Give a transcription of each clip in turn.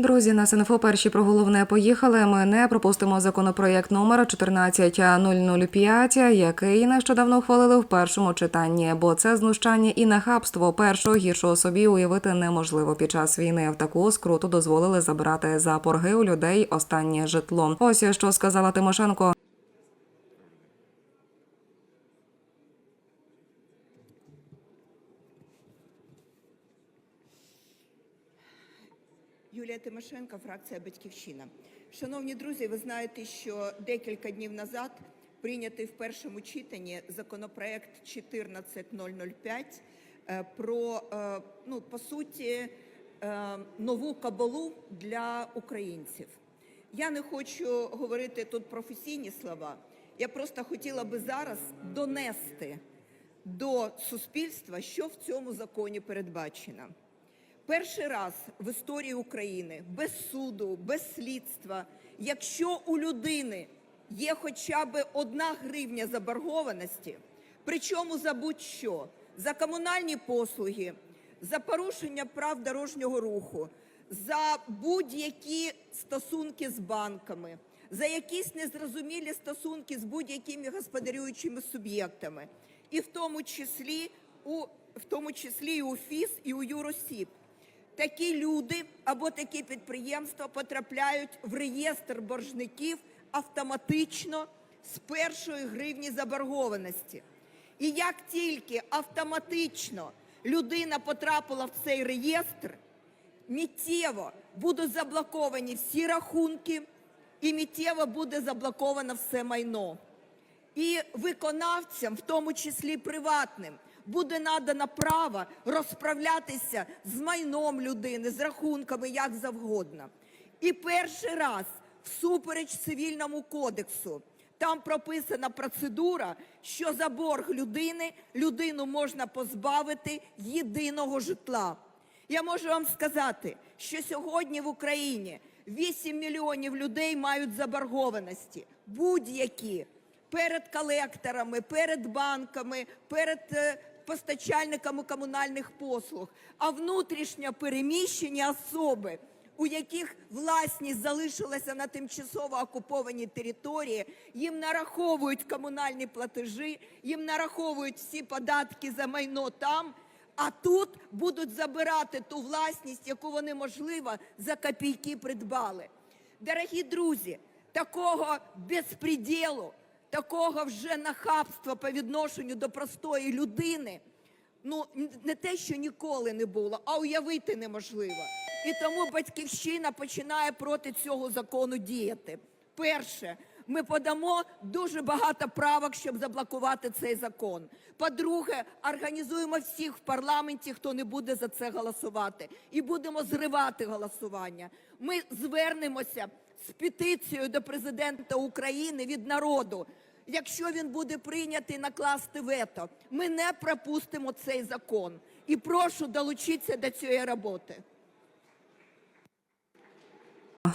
Друзі, на СНФО перші про головне поїхали. Ми не пропустимо законопроєкт номер 14005, який нещодавно ухвалили в першому читанні. Бо це знущання і нахабство першого гіршого собі уявити неможливо під час війни. В таку скруту дозволили забирати за борги у людей останнє житло. Ось що сказала Тимошенко. Юлія Тимошенко, фракція Батьківщина. Шановні друзі, ви знаєте, що декілька днів назад прийнятий в першому читанні законопроект 14005 е, про, е, ну, по суті, е, нову кабалу для українців. Я не хочу говорити тут професійні слова. Я просто хотіла би зараз донести до суспільства, що в цьому законі передбачено. Перший раз в історії України без суду, без слідства, якщо у людини є хоча б одна гривня заборгованості, причому за будь-що, за комунальні послуги, за порушення прав дорожнього руху, за будь-які стосунки з банками, за якісь незрозумілі стосунки з будь-якими господарюючими суб'єктами, і в тому числі у в тому числі і у ФІС, і у юросіб. Такі люди або такі підприємства потрапляють в реєстр боржників автоматично з першої гривні заборгованості. І як тільки автоматично людина потрапила в цей реєстр, миттєво будуть заблоковані всі рахунки, і миттєво буде заблоковано все майно. І виконавцям, в тому числі приватним, буде надано право розправлятися з майном людини, з рахунками як завгодно. І перший раз всупереч цивільному кодексу там прописана процедура, що за борг людини людину можна позбавити єдиного житла. Я можу вам сказати, що сьогодні в Україні 8 мільйонів людей мають заборгованості будь-які перед колекторами, перед банками, перед е, постачальниками комунальних послуг, а внутрішньо переміщені особи, у яких власність залишилася на тимчасово окупованій території, їм нараховують комунальні платежі, їм нараховують всі податки за майно там. А тут будуть забирати ту власність, яку вони, можливо, за копійки придбали. Дорогі друзі, такого безпреділу, такого вже нахабства по відношенню до простої людини, ну не те, що ніколи не було, а уявити неможливо. І тому батьківщина починає проти цього закону діяти. Перше, ми подамо дуже багато правок, щоб заблокувати цей закон. По-друге, організуємо всіх в парламенті, хто не буде за це голосувати, і будемо зривати голосування. Ми звернемося з петицією до президента України від народу. Якщо він буде прийнятий накласти вето, ми не пропустимо цей закон. І прошу долучитися до цієї роботи.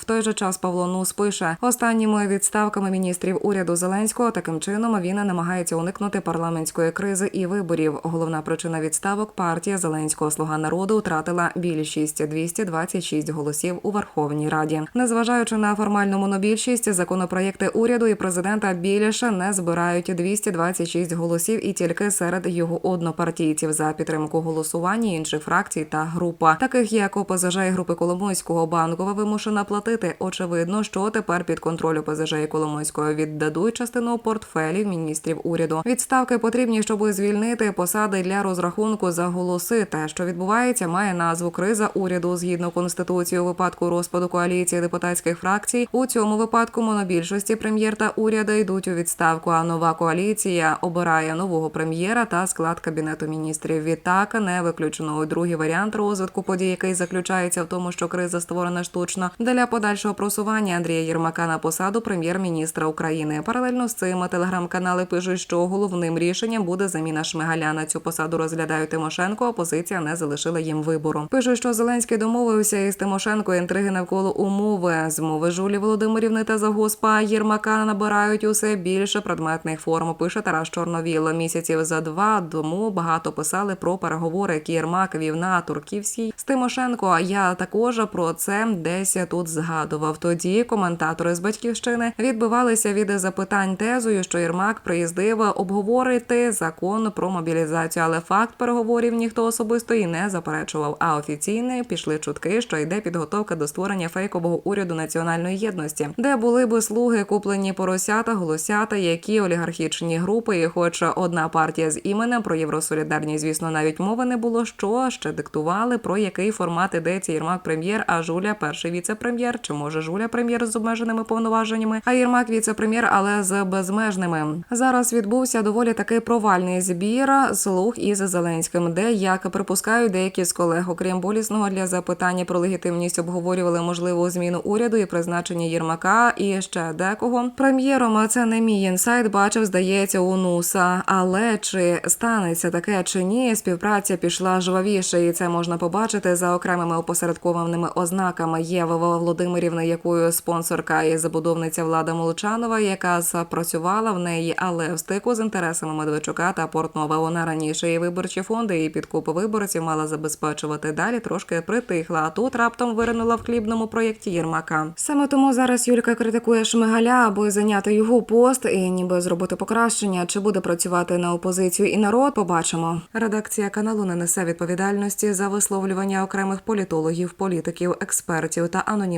В той же час Павло Нус пише останніми відставками міністрів уряду Зеленського таким чином він намагається уникнути парламентської кризи і виборів. Головна причина відставок партія Зеленського Слуга народу втратила більшість 226 голосів у Верховній Раді. Незважаючи на формальну монобільшість, законопроєкти уряду і президента більше не збирають 226 голосів і тільки серед його однопартійців за підтримку голосування інших фракцій та група, таких як ОПЗЖ і групи Коломойського банкова вимушена платити. Очевидно, що тепер під контроль ОПЗЖ і Коломойського віддадуть частину портфелів міністрів уряду. Відставки потрібні, щоб звільнити посади для розрахунку за голоси. Те, що відбувається, має назву криза уряду згідно конституції у випадку розпаду коаліції депутатських фракцій. У цьому випадку монобільшості прем'єр та уряду йдуть у відставку. А нова коаліція обирає нового прем'єра та склад кабінету міністрів. Відтак не виключено другий варіант розвитку подій, який заключається в тому, що криза створена штучно для подальшого просування Андрія Єрмака на посаду прем'єр-міністра України. Паралельно з цим телеграм-канали пишуть, що головним рішенням буде заміна Шмигаля на цю посаду. Розглядають Тимошенко. Опозиція не залишила їм вибору. Пишуть, що Зеленський домовився із Тимошенко. Інтриги навколо умови змови Жулі Володимирівни та завгоспа Єрмака набирають усе більше предметних форм. Пише Тарас Чорновіл. Місяців за два тому багато писали про переговори, які Єрмак вів на Турківській з Тимошенко. А я також про це десь тут згадував. Тоді коментатори з батьківщини відбивалися від запитань тезою, що Єрмак приїздив обговорити закон про мобілізацію, але факт переговорів ніхто особисто і не заперечував. А офіційно пішли чутки, що йде підготовка до створення фейкового уряду національної єдності, де були би слуги, куплені поросята, голосята, які олігархічні групи, і хоч одна партія з іменем про євросолідарність, звісно, навіть мови не було. Що ще диктували про який формат ідеться Єрмак прем'єр, а Жуля перший віце-прем'єр, чи може Жуля прем'єр з обмеженими повноваженнями, а Єрмак віце-прем'єр, але з безмежними. Зараз відбувся доволі таки провальний збір слуг із Зеленським, де як припускають деякі з колег, окрім болісного для запитання про легітимність, обговорювали можливу зміну уряду і призначення Єрмака і ще декого. Прем'єром це не мій інсайт. Бачив, здається, у Нуса. Але чи станеться таке чи ні, співпраця пішла жвавіше, і це можна побачити за окремими опосередкованими ознаками. Є Вова Володимирівна, якою спонсорка і забудовниця Влада Молчанова, яка запрацювала в неї, але в стику з інтересами Медведчука та Портнова. Вона раніше і виборчі фонди і підкупи виборців мала забезпечувати. Далі трошки притихла. А тут раптом виринула в хлібному проєкті Єрмака. Саме тому зараз Юлька критикує Шмигаля, аби зайняти його пост і ніби зробити покращення. Чи буде працювати на опозицію і народ? Побачимо. Редакція каналу не несе відповідальності за висловлювання окремих політологів, політиків, експертів та